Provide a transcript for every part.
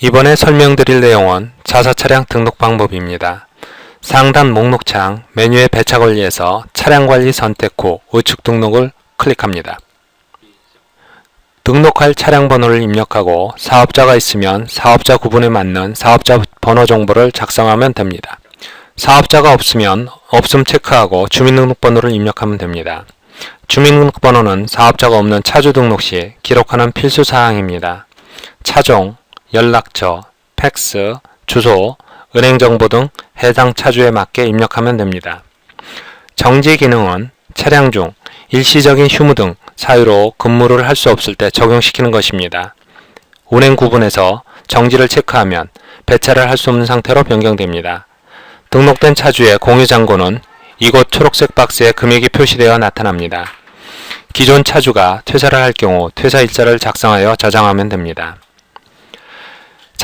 이번에 설명드릴 내용은 자사 차량 등록 방법입니다. 상단 목록창 메뉴의 배차 관리에서 차량 관리 선택 후 우측 등록을 클릭합니다. 등록할 차량 번호를 입력하고 사업자가 있으면 사업자 구분에 맞는 사업자 번호 정보를 작성하면 됩니다. 사업자가 없으면 없음 체크하고 주민등록번호를 입력하면 됩니다. 주민등록번호는 사업자가 없는 차주 등록 시 기록하는 필수 사항입니다. 차종, 연락처, 팩스, 주소, 은행 정보 등 해당 차주에 맞게 입력하면 됩니다. 정지 기능은 차량 중 일시적인 휴무 등 사유로 근무를 할 수 없을 때 적용시키는 것입니다. 운행 구분에서 정지를 체크하면 배차를 할 수 없는 상태로 변경됩니다. 등록된 차주의 공유 잔고는 이곳 초록색 박스에 금액이 표시되어 나타납니다. 기존 차주가 퇴사를 할 경우 퇴사 일자를 작성하여 저장하면 됩니다.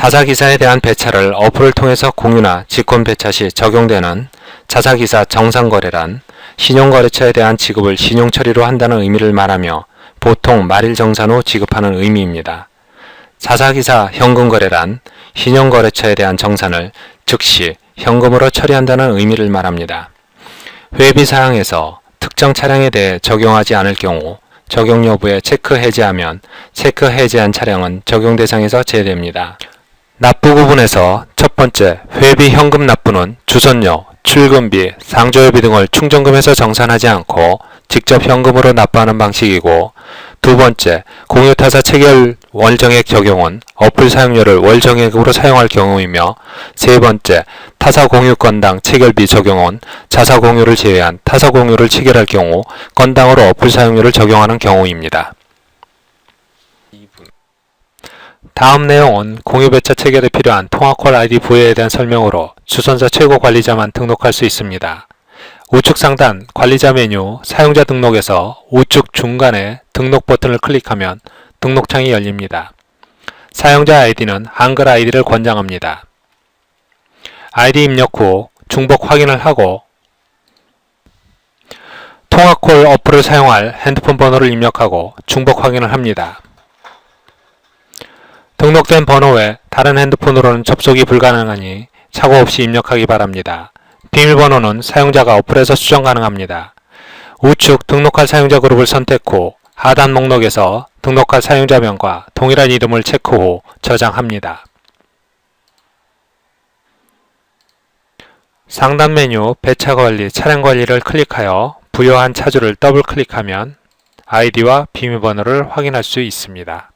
자사기사에 대한 배차를 어플을 통해서 공유나 직권 배차 시 적용되는 자사기사 정상거래란 신용거래처에 대한 지급을 신용처리로 한다는 의미를 말하며 보통 말일 정산 후 지급하는 의미입니다. 자사기사 현금거래란 신용거래처에 대한 정산을 즉시 현금으로 처리한다는 의미를 말합니다. 회비사항에서 특정 차량에 대해 적용하지 않을 경우 적용 여부에 체크 해제하면 체크 해제한 차량은 적용 대상에서 제외됩니다. 납부 구분에서 첫 번째 회비 현금 납부는 주선료, 출근비, 상조회비 등을 충전금에서 정산하지 않고 직접 현금으로 납부하는 방식이고 두 번째 공유타사 체결 월정액 적용은 어플 사용료를 월정액으로 사용할 경우이며 세 번째 타사 공유 건당 체결비 적용은 자사 공유를 제외한 타사 공유를 체결할 경우 건당으로 어플 사용료를 적용하는 경우입니다. 다음 내용은 공유배차 체결에 필요한 통화콜 아이디 부여에 대한 설명으로 주선자 최고 관리자만 등록할 수 있습니다. 우측 상단 관리자 메뉴 사용자 등록에서 우측 중간에 등록 버튼을 클릭하면 등록창이 열립니다. 사용자 아이디는 한글 아이디를 권장합니다. 아이디 입력 후 중복 확인을 하고 통화콜 어플을 사용할 핸드폰 번호를 입력하고 중복 확인을 합니다. 등록된 번호 외 다른 핸드폰으로는 접속이 불가능하니 착오 없이 입력하기 바랍니다. 비밀번호는 사용자가 어플에서 수정 가능합니다. 우측 등록할 사용자 그룹을 선택 후 하단 목록에서 등록할 사용자명과 동일한 이름을 체크 후 저장합니다. 상단 메뉴 배차 관리, 차량 관리를 클릭하여 부여한 차주를 더블 클릭하면 아이디와 비밀번호를 확인할 수 있습니다.